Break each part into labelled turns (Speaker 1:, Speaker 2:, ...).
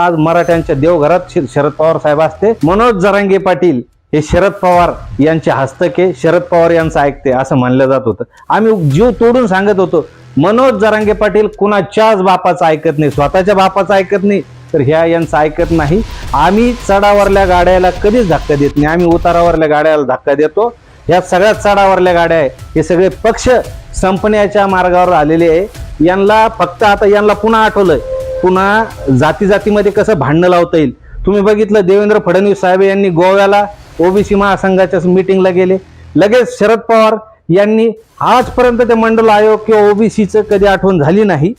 Speaker 1: आज मराठ्यांच्या देवघरात शरद पवार साहेब असते. मनोज जरांगे पाटील हे शरद पवार यांचे हस्तके शरद पवार यांचं ऐकते असं म्हणलं जात होतं. आम्ही जीव तोडून सांगत होतो मनोज जरांगे पाटील कुणाच्याच बापाचं ऐकत नाही स्वतःच्या बापाचं ऐकत नाही तर ह्या यांचं ऐकत नाही. आम्ही चढावरल्या गाड्याला कधीच धक्का देत नाही. आम्ही उतारावरल्या गाड्याला धक्का देतो. ह्या सगळ्या चढावरल्या गाड्या आहे. हे सगळे पक्ष संपण्याच्या मार्गावर आलेले आहे. यांना फक्त आता यांना पुन्हा आठवलंय. पुन्हा जाती जातीमध्ये कसं भांडणं लावता येईल? तुम्ही बघितलं देवेंद्र फडणवीस साहेब यांनी गोव्याला ओबीसी महासंघाच्या मिटिंगला गेले. लगेच शरद पवार यांनी आजपर्यंत ते मंडल आयोग किंवा ओबीसीचं कधी आठवण झाली नाही.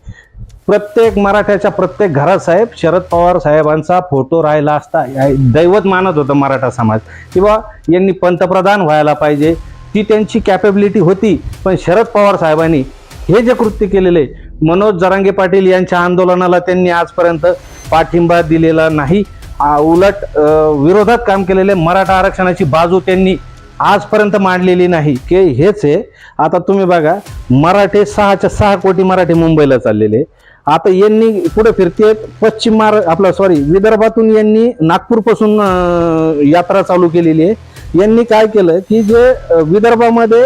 Speaker 1: प्रत्येक मराठ्याच्या प्रत्येक घरात साहेब शरद पवार साहेबांचा फोटो राहिला असता. या- दैवत मानत होतं मराठा समाज. किंवा यांनी पंतप्रधान व्हायला पाहिजे. ती त्यांची कॅपेबिलिटी होती. पण शरद पवार साहेबांनी हे जे कृत्य केलेले मनोज जरांगे पाटील यांच्या आंदोलनाला त्यांनी आजपर्यंत पाठिंबा दिलेला नाही. उलट विरोधात काम केलेले मराठा आरक्षणाची बाजू त्यांनी आजपर्यंत मांडलेली नाही. की हेच आहे. आता तुम्ही बघा मराठे सहाच्या सहा कोटी मराठी मुंबईला चाललेले. आता यांनी पुढे फिरते पश्चिम महारा आपला सॉरी विदर्भातून यांनी नागपूरपासून यात्रा चालू केलेली आहे. यांनी काय केलं की जे विदर्भामध्ये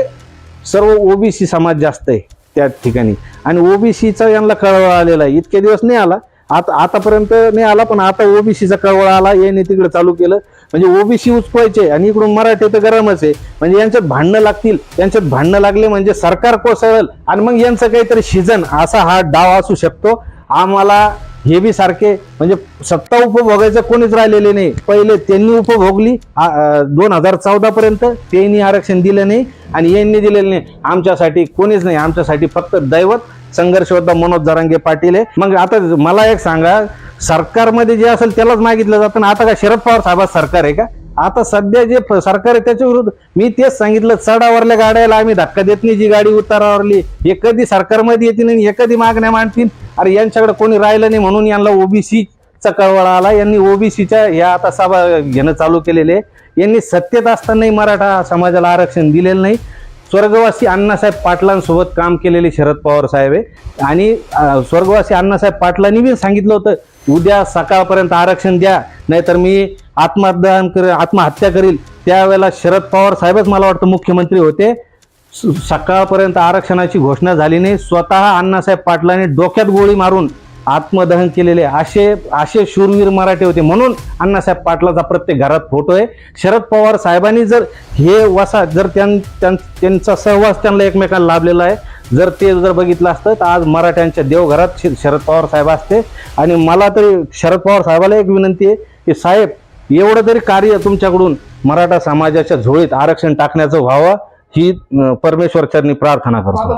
Speaker 1: सर्व ओबीसी समाज जास्त आहे. त्या ठिकाणी. आणि ओबीसीचा यांना कळवळ आलेला आहे. इतके दिवस नाही आला. आता आतापर्यंत नाही आला पण आता ओबीसीचा कळवळ आला. याने तिकडे चालू केलं. म्हणजे ओबीसी उचपायचे आणि इकडून मराठी तर गरमच आहे. म्हणजे यांच्यात भांडणं लागतील. यांच्यात भांडणं लागले म्हणजे सरकार कोसळल. आणि मग यांचं काहीतरी शिजन असा हा डाव असू शकतो. आम्हाला हे बी सारखे म्हणजे सत्ता उपभोगायचं कोणीच राहिलेले नाही. पहिले त्यांनी उपभोगली दोन हजार चौदा पर्यंत त्यांनी आरक्षण दिलं नाही आणि यांनी दिलेलं नाही. आमच्यासाठी कोणीच नाही आमच्यासाठी फक्त दैवत संघर्ष मनोज जरांगे पाटील आहे. मग आता मला एक सांगा सरकारमध्ये जे असेल त्यालाच मागितलं जातं आता का शरद पवार साहेबात सरकार आहे का? आता सध्या जे प- सरकार आहे त्याच्या विरुद्ध मी तेच सांगितलं चढावरल्या गाड्याला आम्ही धक्का देत नाही जी गाडी उतारावरली. हे कधी सरकारमध्ये येतील आणि हे कधी मागण्या मांडतील? अरे यांच्याकडे कोणी राहिलं नाही म्हणून यांना ओबीसी चा कळवळ आला. यांनी ओबीसीच्या ह्या आता सभा घेणं चालू केलेले आहे. यांनी सत्तेत असतानाही मराठा समाजाला आरक्षण दिलेलं नाही. स्वर्गवासी अण्णासाहेब पाटलांसोबत काम केलेले शरद पवार साहेब आहे. आणि स्वर्गवासी अण्णासाहेब पाटलांनी बी सांगितलं होतं उद्या सकाळपर्यंत आरक्षण द्या नाहीतर मी आत्मदान कर आत्महत्या करील. त्यावेळेला शरद पवार साहेबच मला वाटतं मुख्यमंत्री होते. स- सकाळपर्यंत आरक्षणाची घोषणा झाली नाही. स्वतः अण्णासाहेब पाटलांनी डोक्यात गोळी मारून आत्मदहन केलेले असे असे शूरवीर मराठे होते. म्हणून अण्णासाहेब पाटलाचा प्रत्येक घरात फोटो आहे. शरद पवार साहेबांनी जर हे वसा जर त्यां- त्यांचा सहवास त्यांना एकमेकांना लाभलेला आहे जर ते जर बघितलं असतं तर आज मराठ्यांच्या देवघरात शरद पवार साहेब असते. आणि मला तरी शरद पवार साहेबाला एक विनंती आहे की साहेब एवढं तरी कार्य तुमच्याकडून मराठा समाजाच्या झोळीत आरक्षण टाकण्याचं व्हावं ही परमेश्वरच्यांनी प्रार्थना करतो.